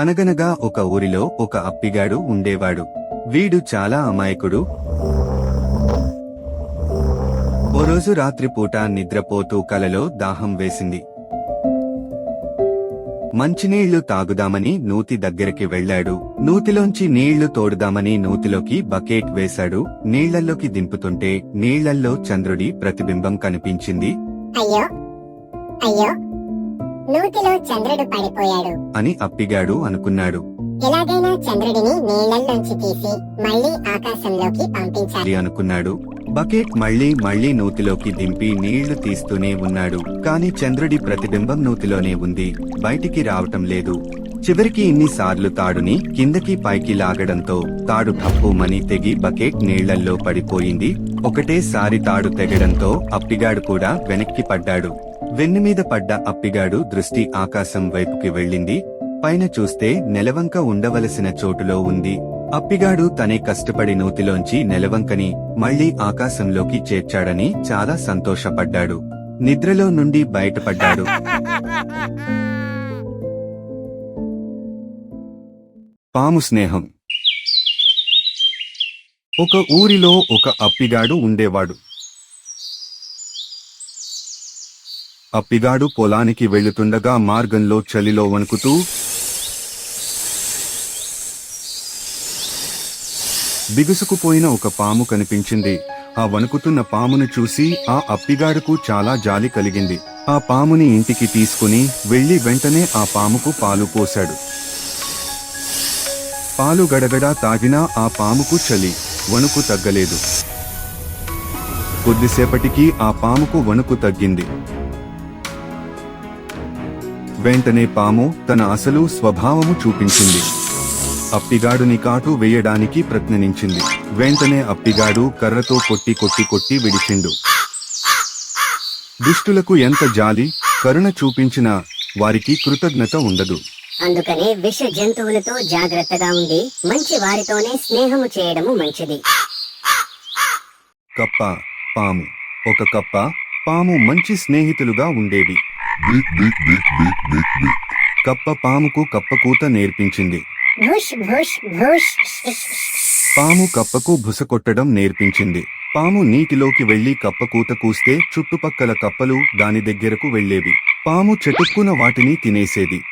అనగనగా ఒక ఊరిలో ఒక అప్పిగాడు ఉండేవాడు. వీడు చాలా అమాయకుడు. ఓ రోజు రాత్రిపూట నిద్రపోతూ కలలో దాహం వేసింది. మంచినీళ్ళు తాగుదామని నూతి దగ్గరికి వెళ్ళాడు. నూతిలోంచి నీళ్ళు తోడుదామని నూతిలోకి బకెట్ వేశాడు. నీళ్ళల్లోకి దింపుతుంటే నీళ్ళల్లో చంద్రుడి ప్రతిబింబం కనిపించింది. అయ్యో! అయ్యో! నూతిలో చంద్రుడు పడిపోయాడు. అని అప్పిగాడు అనుకున్నాడు. ఎలాగైనా చంద్రుడిని నీళ్ళల్లోంచి తీసి మళ్ళీ ఆకాశంలోకి పంపించాలి. అనుకున్నాడు. బకెట్ మళ్ళీ మళ్ళీ నూతిలోకి దింపి నీళ్ళు తీస్తూనే ఉన్నాడు. కాని చంద్రుడి ప్రతిబింబం నూతిలోనే ఉంది. బయటికి రావటం లేదు. చివరికి ఇన్నిసార్లు తాడుని కిందకి పైకి లాగడంతో తాడు టప్పుమని తెగి బకెట్ నీళ్ళల్లో పడిపోయింది. ఒకటేసారి తాడు తెగడంతో అప్పిగాడు కూడా వెనక్కి పడ్డాడు. వెన్నుమీద పడ్డ అప్పిగాడు దృష్టి ఆకాశం వైపుకి వెళ్ళింది. పైన చూస్తే నెలవంక ఉండవలసిన చోటులో ఉంది. అప్పిగాడు తనే కష్టపడి నూతిలోంచి నెలవంకని మళ్ళీ ఆకాశంలోకి చేర్చాడని చాలా సంతోషపడ్డాడు. నిద్రలో నుండి బయటపడ్డాడు. పాము స్నేహం. ఒక ఊరిలో ఒక అప్పిగాడు ఉండేవాడు. అప్పిగాడు పొలానికి వెళుతుండగా మార్గంలో చలిలో వణుకుతూ బిగుసుకుపోయిన ఒక పాము కనిపించింది. ఆ వణుకుతున్న పామును చూసి ఆ అప్పిగాడుకు చాలా జాలి కలిగింది. ఆ పాముని ఇంటికి తీసుకుని వెళ్ళి వెంటనే ఆ పాముకు పాలు పోశాడు. పాలు గడగడా తాగినా ఆ పాముకు చలి వణుకు తగ్గలేదు. కొద్దిసేపటికి ఆ పాముకు వణుకు తగ్గింది. వెంటనే పాము తన అసలు స్వభావము చూపించింది. అప్పిగాడుని కాటు వేయడానికి ప్రయత్నించింది. వెంటనే అప్పిగాడు కర్రతో కొట్టి కొట్టి కొట్టి విడిచిండు. దుష్టులకు ఎంత జాలి కరుణ చూపించినా వారికి కృతజ్ఞత ఉండదు. అందుకనే విష జంతువులతో జాగ్రత్తగా ఉండి మంచి వారితోనే స్నేహము చేయడము మంచిది. కప్ప పాము. ఒక కప్ప పాము మంచి స్నేహితులుగా ఉండేవి. కప్ప పాముకు కప్పకూత నేర్పించింది. భూష్ భూష్ భూష్. పాము కప్పకు బుస కొట్టడం నేర్పించింది. పాము నీటిలోకి వెళ్ళి కప్పకూత కూస్తే చుట్టుపక్కల కప్పలు దాని దగ్గరకు వెళ్ళేవి పాము చెటుక్కున వాటిని తినేసేది.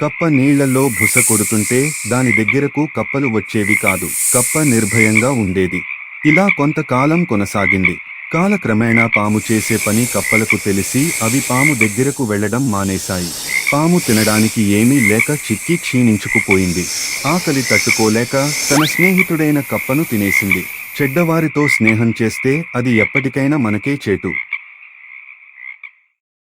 కప్ప నీళ్ళలో బుస కొడుతుంటే దాని దగ్గరకు కప్పలు వచ్చేవి కాదు. కప్ప నిర్భయంగా ఉండేది. ఇలా కొంతకాలం కొనసాగింది. కాలక్రమేణా పాము చేసే పని కప్పలకు తెలిసి అవి పాము దగ్గరకు వెళ్ళడం మానేశాయి. పాము తినడానికి ఏమీ లేక చిక్కి క్షీణించుకుపోయింది. ఆకలి తట్టుకోలేక తన స్నేహితుడైన కప్పను తినేసింది. చెడ్డవారితో స్నేహం చేస్తే అది ఎప్పటికైనా మనకే చేటు.